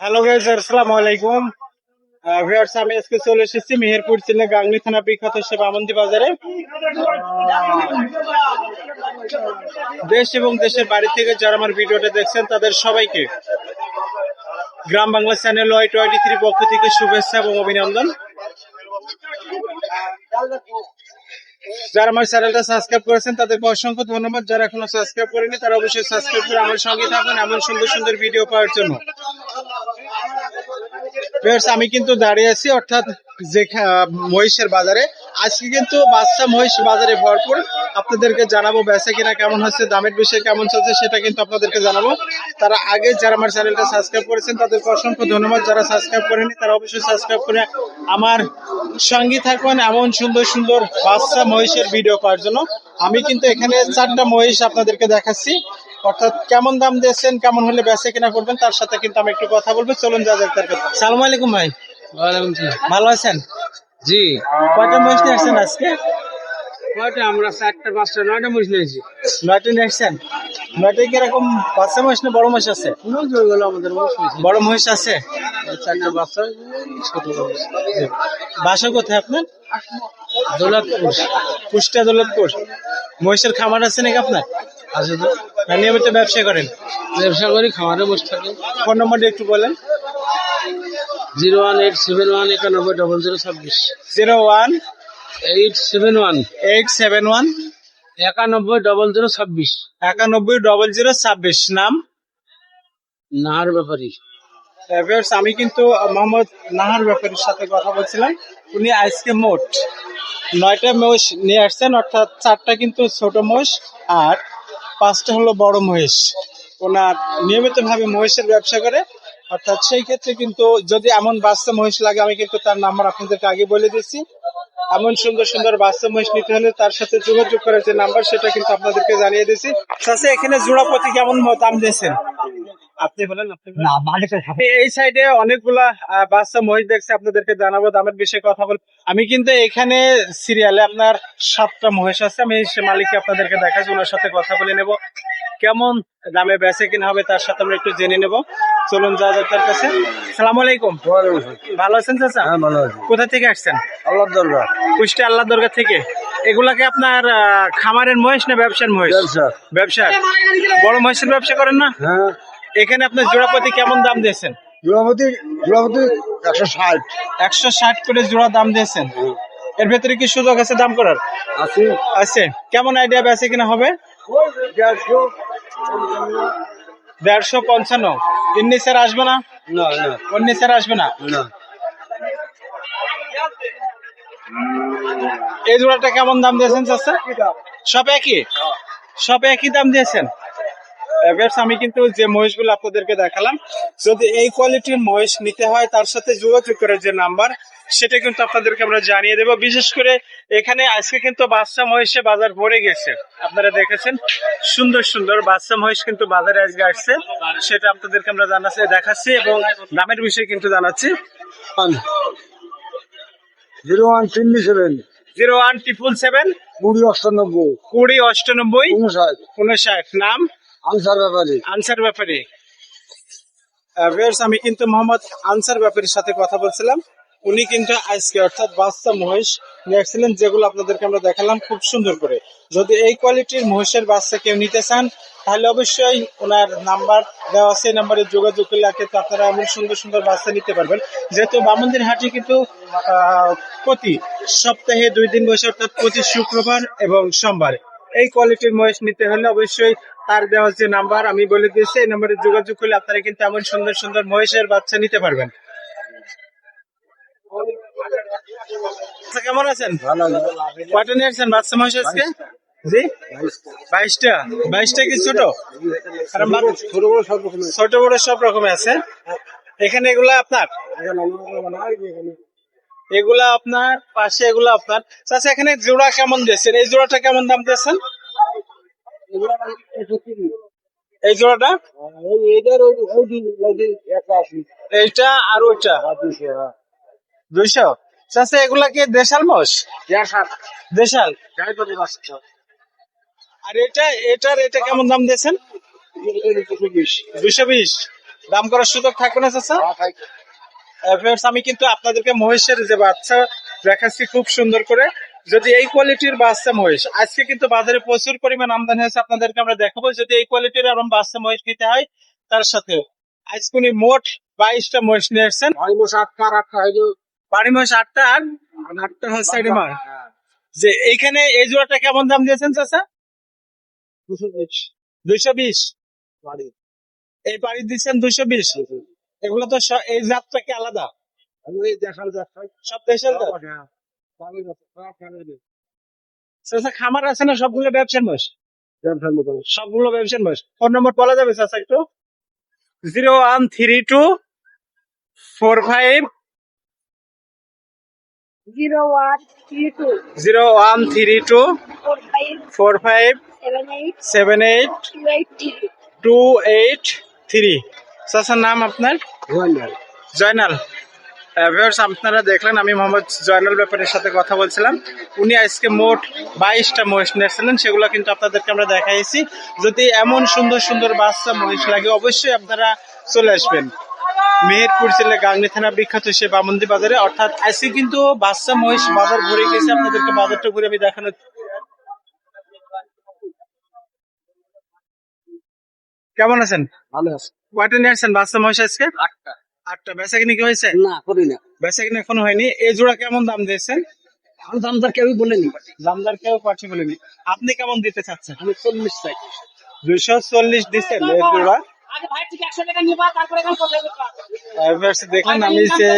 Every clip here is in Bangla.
হ্যালো গাইজ আসসালামু আলাইকুম। ভিউয়ার্স আমি আজকে চলে এসেছি মেহেরপুর জেলা গাংনী থানা বিখ্যাত সে বাজারে। দেশ এবং দেশের বাড়ি থেকে যারা আমার ভিডিওটা দেখছেন, তাদের সবাইকে Gram Bangla channel Y twenty three পক্ষ থেকে শুভেচ্ছা এবং অভিনন্দন। যারা আমার চ্যানেলটা সাবস্ক্রাইব করেছেন, তাদেরকে অসংখ্য ধন্যবাদ। যারা এখনও সাবস্ক্রাইব করেনি তারা অবশ্যই সাবস্ক্রাইব করে আমার সঙ্গে থাকবেন এমন সুন্দর সুন্দর ভিডিও পাওয়ার জন্য। আমি কিন্তু দাঁড়িয়ে আছি অর্থাৎ যে মহিষের বাজারে। আজকে কিন্তু বাচ্চা মহিষ বাজারে ভরপুর। আপনাদেরকে জানাব বেচা কিনা কেমন হচ্ছে, দামের বিষয়ে কেমন চলছে সেটা কিন্তু আপনাদেরকে জানাব। তারা আগে যারা আমার চ্যানেলটা সাবস্ক্রাইব করেছেন, তাদেরকে অসংখ্য ধন্যবাদ। যারা সাবস্ক্রাইব করেনি তারা অবশ্যই সাবস্ক্রাইব করে আমার সঙ্গে থাকুন এমন সুন্দর সুন্দর বাচ্চা মহিষের ভিডিও পাওয়ার জন্য। আমি কিন্তু এখানে চারটা মহিষ আপনাদেরকে দেখাচ্ছি। অর্থাৎ কেমন দাম দিয়েছেন কেমন হলে বেচে কিনা করবেন তার সাথে কিন্তু আমি একটু কথা বলব। চলুন যা যাক তার কাছে। সালাম আলাইকুম ভাই। ভালো আছেন? জি। কয়টা মহিষ নিয়ে আসছেন আজকে? কয়টা? আমরা চারটা পাঁচটা নয়টা মরিচ নিয়েছি। নয়টা নিয়ে আসছেন? নয়টা কীরকম বাচ্চা মহিষ না বড় মহিষ আছে? গেল আমাদের বড় মহিষ আছে? চারটা বাচ্চা ছোট বাসা কোথায় আপনার? দৌলতপুর। কুষ্টা দৌলতপুর। মহিষের খামার আছে নাকি আপনার? তো নিয়মিত ব্যবসা করেন? ব্যবসা করি খামারে বসে থাকি। ফোন নম্বরটা একটু বলেন। Zero one eight seven one একানব্বই ডবল জিরো ছাব্বিশ। Zero one eight seven one eight seven one একানব্বই ডবল জিরো ছাব্বিশ। একানব্বই ডবল জিরো ছাব্বিশ। নাম? নাহার ব্যাপারী। আমি কিন্তু মোহাম্মদ নাহার ব্যাপারীর সাথে কথা বলছিলাম। উনি আজকে মোট নয়টা মহিষ নিয়ে আসছেন অর্থাৎ চারটা কিন্তু ছোট মহিষ আর পাঁচটা হলো বড় মহিষ। ওনার নিয়মিত ভাবে মহিষের ব্যবসা করে। অর্থাৎ সেই ক্ষেত্রে কিন্তু যদি এমন বাচ্চা মহিষ লাগে, আমি কিন্তু তার নাম্বার আপনাদেরকে আগে বলে দিচ্ছি এমন সুন্দর সুন্দর বাচ্চা মহিষ নিতে হলে তার সাথে যোগাযোগ করার যে নাম্বার, সেটা কিন্তু আপনাদেরকে জানিয়ে দিচ্ছি এখানে জোড়া প্রতি কেমন দাম দিয়েছেন? আপনি বলেন আপনি না এই- এই সাইডে অনেকগুলা আহ, বাচ্চা মহিষ দেখছি আপনাদেরকে জানাব দামের বিষয়ে কথা বল আমি কিন্তু এখানে সিরিয়ালে আপনার সাতটা মহিষ আছে আমি সে মালিককে আপনাদেরকে দেখাচ্ছি ওনার সাথে কথা বলে নেব। কেমন দামে বেচে কিনা হবে তার সাথে আমরা একটু জেনে নেব। চলুন যা যাক তার কাছে। সালাম আলাইকুম। ভালো আছেন চাচা? হ্যাঁ কোথা থেকে আসছেন? আল্লাহ দরকার কুষ্টি আল্লাহ দরগা থেকে। এগুলাকে আপনার আহ, খামারের মহিষ না ব্যবসার মহিষ? ব্যবসা। বড় মহিষের ব্যবসা করেন না? হ্যাঁ। এখানে আপনার জোড়াপতি কেমন দাম দিয়েছেন? জুলাপতি জুলাপতি একশো ষাট। একশো ষাট করে জোড়া দাম দিয়েছেন। এর ভেতরে কি সুযোগ আছে দাম করার? আছে। আছে। কেমন আইডিয়া বেছে কিনা হবে? দেড়শো। পঞ্চান্ন। ইন্নি স্যার আসবে না? না না। অন্য স্যার আসবে না? না। এই জোড়াটা কেমন দাম দিয়েছেন চাচা? সব একই? সব একই দাম দিয়েছেন? এবার আমি কিন্তু যে মহিষগুলো আপনাদেরকে দেখালাম যদি এই কোয়ালিটির মহিষ নিতে হয় তার সাথে যোগাযোগ করে যে নাম্বার সেটা কিন্তু আপনাদেরকে আমরা জানিয়ে দেব। বিশেষ করে এখানে আজকে কিন্তু বাচ্চা মহিষে বাজার ভরে গেছে। আপনারা দেখেছেন সুন্দর সুন্দর বাচ্চা মহিষ কিন্তু বাজারে আজকে আসছে। সেটা আপনাদেরকে আমরা জানাচ্ছি দেখাচ্ছি এবং দামের বিষয়ে কিন্তু জানাচ্ছি। জিরো ওয়ান তিনটি seven. Zero one triple seven কুড়ি অষ্টানব্বই। কুড়ি অষ্টানব্বই উনষাট। উনষাট। নাম? আনসার ব্যাপারে। আনসার ব্যাপারে। আমি কিন্তু মোহাম্মদ আনসার ব্যাপারীর সাথে কথা বলছিলাম। উনি কিন্তু আজকে অর্থাৎ বাচ্চা মহিষ নিয়ে আসছিলেন, যেগুলো আপনাদেরকে আমরা দেখালাম খুব সুন্দর করে। যদি এই কোয়ালিটির মহিষের বাচ্চা কেউ নিতে চান, তাহলে অবশ্যই ওনার নাম্বার দেওয়া আছে নাম্বারে যোগাযোগ করলে কিন্তু আপনারা এমন সুন্দর সুন্দর বাচ্চা নিতে পারবেন। যেহেতু বামন্দির হাটে কিন্তু প্রতি সপ্তাহে দুই দিন বসে, অর্থাৎ প্রতি শুক্রবার এবং সোমবার এই কোয়ালিটির মহিষ নিতে হলে অবশ্যই তার দেওয়া যে নাম্বার আমি বলে দিয়েছি এই নাম্বারে যোগাযোগ করলে আপনারা কিন্তু এমন সুন্দর সুন্দর মহিষের বাচ্চা নিতে পারবেন। আচ্ছা, কেমন আছেন? কয়টা নিয়ে আসছেন বাচ্চা মহিষ আজকে? জি? বাইশটা। বাইশটা কি ছোট? ছোট বড় সব রকমের। ছোট বড় সব রকমের আছে। এখানে এগুলা আপনার? এগুলা আপনার পাশে এগুলা আপনার। আচ্ছা এখানে জোড়া কেমন দিয়েছেন? এই জোড়াটা কেমন দাম দিয়েছেন? এই জোড়াটা? এইটা আর ওইটা? দুইশো? চাষে এগুলা কি দেশাল মোষ? দেশাল? যাই করে বাচ্চা আর এটা এটার এটা কেমন দাম দিয়েছেন? দুইশো বিশ। দাম করার সুযোগ থাকবে না চাচা? আমি কিন্তু আপনাদেরকে মহেশের যে বাচ্চা দেখাচ্ছি খুব সুন্দর করে। যদি এই কোয়ালিটির বাচ্চা মহিষ আজকে কিন্তু বাজারে প্রচুর পরিমাণ আমদানি হয়েছে আপনাদেরকে আমরা দেখাবো যদি এই কোয়ালিটির আরও বাচ্চা মহিষ নিতে হয় তার সাথে আজকে উনি মোট বাইশটা মহিষ নিয়ে এসছেন বাড়ি মহিষ আটটা আর আটটা হচ্ছে যে এইখানে এই জোড়াটা কেমন দাম দিয়েছেন চাচা? দুইশো বিশ। এই বাড়ি দিচ্ছেন দুইশো বিশ। এগুলো তো এই জাতটা কি আলাদা? সব দেশের? চাচা খামার আছে না সবগুলো ব্যবসার মাস সবগুলো ব্যবসার মাস ফোন নম্বর বলা যাবে চাচা একটু? Zero one three two four five zero one three two four four five seven eight. Two eight three চাচার নাম আপনার? জয়নাল। ভিউয়ার্স আপনারা দেখলেন আমি মোহাম্মদ জয়নাল ব্যাপারের সাথে কথা বলছিলাম। উনি আজকে মোট বাইশটা মহিষ নিয়েছিলেন সেগুলো কিন্তু আপনাদেরকে আমরা দেখাইছি। যদি এমন সুন্দর সুন্দর বাচ্চা মহিষ লাগে অবশ্যই আপনারা চলে আসবেন। মেহেরপুর জেলা গাংনি থানা বিখ্যাত সে বামন্দি বাজারে। অর্থাৎ আজকে কিন্তু বাচ্চা মহিষ বাজার ঘুরে গেছে। আপনাদেরকে বাজারটা ঘুরে আমি দেখানো কেমন আছেন? ভালো আছেন কয়টা নিয়ে আসছেন বাচ্চা মহিষ আজকে? আটটা। আটটা বেচা কিনে কি হয়েছে? না করি না। বেচা কিনে এখনও হয়নি। এই জোড়া কেমন দাম দিয়েছেন? আমার দাম তার কেউই বলেনি। দামদার কেউ পাঠি বলেনি। আপনি কেমন দিতে চাচ্ছেন? আমি চল্লিশ চাই। দুইশো চল্লিশ দিচ্ছেন এই জোড়া। দেখলেন আমি যে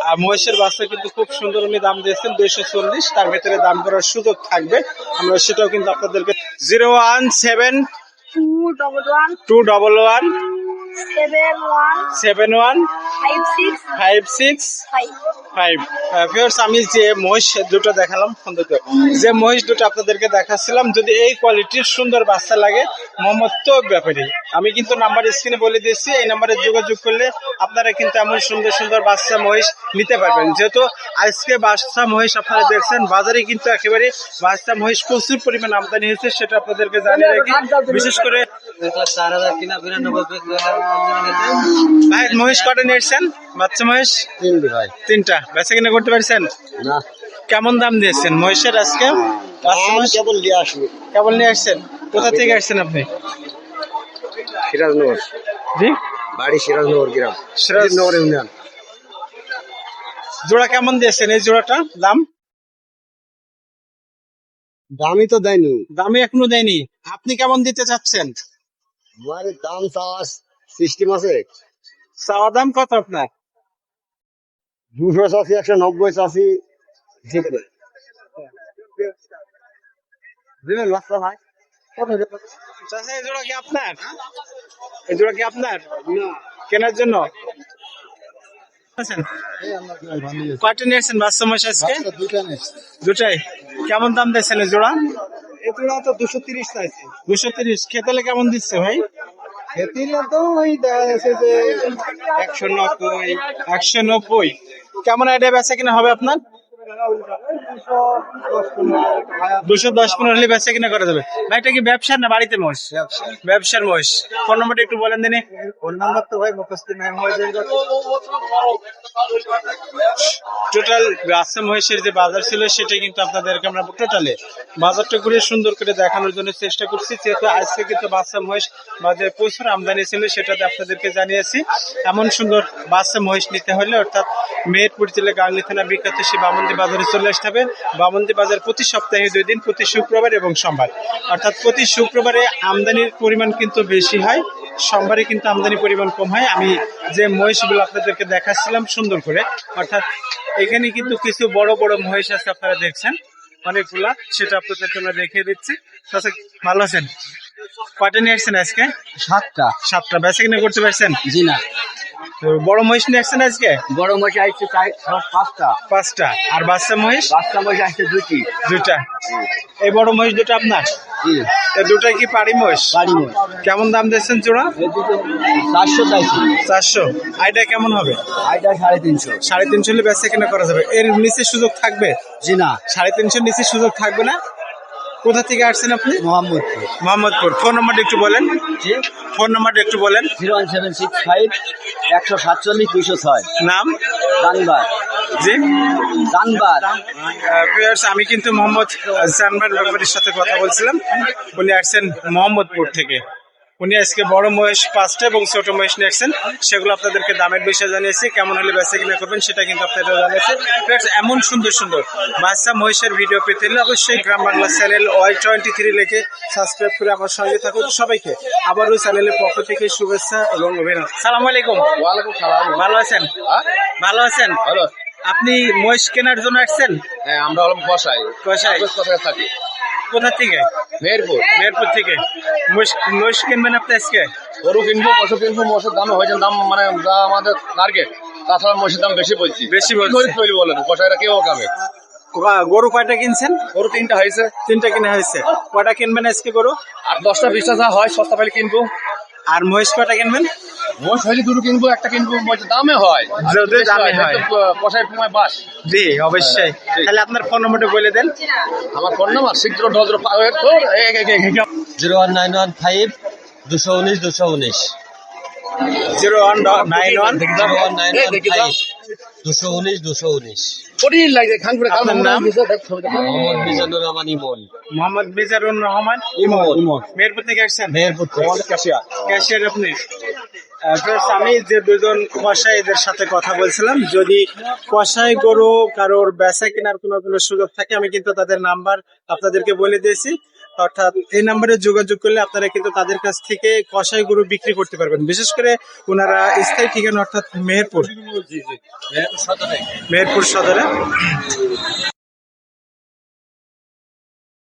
আহ, মহিষের বাচ্চা কিন্তু খুব সুন্দর উনি দাম দিয়েছেন দুইশো চল্লিশ। তার ভেতরে দাম করার সুযোগ থাকবে। আমরা সেটাও কিন্তু আপনাদেরকে zero one seven two double one. Two double one seven one five six five viewers আমি যে মহিষ দুটো দেখালাম সুন্দর যে মহিষ দুটো আপনাদেরকে দেখাচ্ছিলাম যদি এই কোয়ালিটির সুন্দর বাচ্চা লাগে মোহাম্মদ তো ব্যাপারী। আমি কিন্তু নাম্বার স্ক্রিনে বলে দিচ্ছি এই নাম্বারে যোগাযোগ করলে আপনারা কিন্তু এমন সুন্দর সুন্দর বাচ্চা মহিষ নিতে পারবেন। যেহেতু আজকে বাচ্চা মহিষ আপনারা দেখছেন বাজারে কিন্তু একেবারে বাচ্চা মহিষ প্রচুর পরিমাণ আমদানি হয়েছে সেটা আপনাদেরকে জানিয়ে রাখি। বিশেষ করে ভাই মহিষ কটা নিয়েছেন বাচ্চা মহিষ? ভাই। তিনটা। বেচা কিনা করতে পারছেন? না। কেমন দাম দিয়েছেন মহিষের আজকে? কেবল দিয়ে আসব। কেবল নিয়ে আসছেন? কোথা থেকে আসছেন আপনি? সিরাজনগর। জি? বাড়ি সিরাজনগর গ্রাম। সিরাজনগর ইউনিয়ন। জোড়া কেমন দিয়েছেন এই জোড়াটা? দাম? দামই তো দেয়নি। দামই এখনও দেয়নি। আপনি কেমন দিতে চাচ্ছেন? আমার দাম চাওয়া সিস্টেম আছে চাওয়া দাম কত আপনার? দুশো চাষি একশো নব্বই চাষি দেবেন বাচ্চা ভাই। জোড়া কি আপনার? এই জোড়া কি আপনার? কেনার জন্য? কয়টা নিয়েছেন বাচ্চা মহিষ আজকে? দুটাই। কেমন দাম দিয়েছেন জোড়া? জোড়া তো দুশো তিরিশ চাইছে। দুশো তিরিশ। খেতালে কেমন দিচ্ছে ভাই? খেতিলে তো ওই দেখা যাচ্ছে যে একশো নব্বই। একশো নব্বই। কেমন আইডিয়া বেচা কিনা হবে আপনার? দুশো দশ পনেরো হলে বেচা কিনা করা যাবে। ভাই এটা কি ব্যবসার না বাড়িতে মহিষ? ব্যবসার মহিষ। ফোন নম্বরটা একটু বলেন দিনে। ফোন নাম্বার তো ভাই মুখস্থ টোটাল বাচ্চা মহিষের যে বাজার ছিল সেটা কিন্তু আপনাদেরকে আমরা টোটালে বাজারটা ঘুরে সুন্দর করে দেখানোর জন্য চেষ্টা করছি। যেহেতু আজকে কিন্তু বাচ্চা মহিষ বাজারে প্রচুর আমদানি ছিল সেটাতে আপনাদেরকে জানিয়েছি। এমন সুন্দর বাচ্চা মহিষ নিতে হলে অর্থাৎ মেহেরপুর জেলা গাংলি থানা বিখ্যাত সে বামন্দি বাজারে চলে আসতে হবে। বামন্দি বাজার প্রতি সপ্তাহে দুই দিন, প্রতি শুক্রবার এবং সোমবার। অর্থাৎ প্রতি শুক্রবারে আমদানির পরিমাণ কিন্তু বেশি হয়, সোমবারে কিন্তু আমদানি পরিমাণ কম হয়। আমি যে মহিষগুলো আপনাদেরকে দেখাচ্ছিলাম সুন্দর করে, অর্থাৎ এখানে কিন্তু কিছু বড় বড় মহিষ আছে, আপনারা দেখছেন। অনেকগুলা, সেটা আপনাদেরকে আমরা দেখিয়ে দিচ্ছি। ভালো আছেন? কয়টা নিয়ে আসছেন আজকে? সাতটা। সাতটা। বেচা কিনে করতে পারছেন? জি না। তো বড় মহিষ নিয়ে আসছেন আজকে? বড় মশাই আসছে পাঁচটা। পাঁচটা। আর বাচ্চা মহিষ? বাচ্চা মশাই আসছে দুটি দুইটা। এই বড় মহিষ দুটো আপনার? দুটাই কি পাড়ি মহিষ? মোট কেমন দাম দিচ্ছেন চূড়া চারশো চাইছি চারশো। আইটা কেমন হবে? আইটা সাড়ে তিনশো। সাড়ে তিনশো বেচা কিনা করা যাবে। এর নিচে সুযোগ থাকবে? জি না। সাড়ে তিনশোর নিচে সুযোগ থাকবে না? কোথা থেকে আসছেন আপনি? মোহাম্মদপুর। মোহাম্মদপুর। ফোন নাম্বারটা একটু বলেন। জি। ফোন নাম্বারটা একটু বলেন। Zero one seven six five একশো সাতচল্লিশ দুইশো ছয়। নাম? দানবার জি। দানবার আমি কিন্তু মোহাম্মদ জানবার ব্যাপারের সাথে কথা বলছিলাম। উনি আসছেন মোহাম্মদপুর থেকে। উনি আজকে বড় মহেশ পাঁচটা এবং ছোট মহেশ নিয়ে আসছেন। সেগুলো আপনাদেরকে দামের বিষয়ে জানিয়েছি কেমন হলে বেচা কিনা করবেন সেটা কিন্তু আপনারা জানিয়েছে। Viewers, এমন সুন্দর সুন্দর বাচ্চা মহেশের ভিডিও পেতে হলে অবশ্যই Gram Bangla channel Y twenty three লেখে সাবস্ক্রাইব করে আমার সঙ্গে থাকুন। সবাইকে আবারও চ্যানেলের পক্ষ থেকে শুভেচ্ছা এবং অভিনন্দন। সালাম আলাইকুম। ওয়ালাইকুম সালাম। ভালো আছেন? ভালো আছেন? ভালো। আপনি মহেশ কেনার জন্য আসছেন? হ্যাঁ আমরা হলাম কষাই কষাই কোথায় থাকি। কোথা থেকে? মেহেরপুর। মেহেরপুর থেকে। মহিষ মহিষ কিনবেন আপনি আজকে? গরু কিনবো মশো কিনবো মশোর দাম হয়েছে দাম মানে যা আমাদের টার্গেট তাছাড়া মশির দাম বেশি বলছি। বেশি বলছে। বলেন? কষাইরা কেউ কামে গরু কয়টা কিনছেন? গরু তিনটা হয়েছে। তিনটা কিনা হয়েছে। কয়টা কিনবেন আজকে গরু? আর দশটা বিশটা যা হয় সস্তা পাইলে কিনবো। আর মহিষ কয়টা কিনবেন? মোষ হইলে দুটো কিনবো একটা কিনবো দামে হয়। যদি দামে হয়। দেখতে প- কষাই সময় বাস। জি অবশ্যই। তাহলে আপনার ফোন নম্বরটা বলে দেন। আমার phone number six zero double zero zero one nine one five দুশো উনিশ দুশো উনিশ। Zero one nine one zero one nine one five দুশো উনিশ দুশো উনিশ। আপনার নাম? মোহাম্মদ মিজানুর রহমান ইমন। মোহাম্মদ রহমান ইমন। মেহেরপুর থেকে আসছেন? মেহেরপুর ক্যাশিয়ার। ক্যাশিয়ার আপনি? আমি যে দুজন কষাইদের সাথে কথা বলছিলাম যদি কষাই গরু কারোর বেচা কেনার কোনো কোনো সুযোগ থাকে আমি কিন্তু তাদের নাম্বার আপনাদেরকে বলে দিয়েছি। অর্থাৎ এই নাম্বারে যোগাযোগ করলে আপনারা কিন্তু তাদের কাছ থেকে কষাই গরু বিক্রি করতে পারবেন। বিশেষ করে ওনারা স্থায়ী ঠিকানা অর্থাৎ মেহেরপুর। মেহেরপুর সদরে।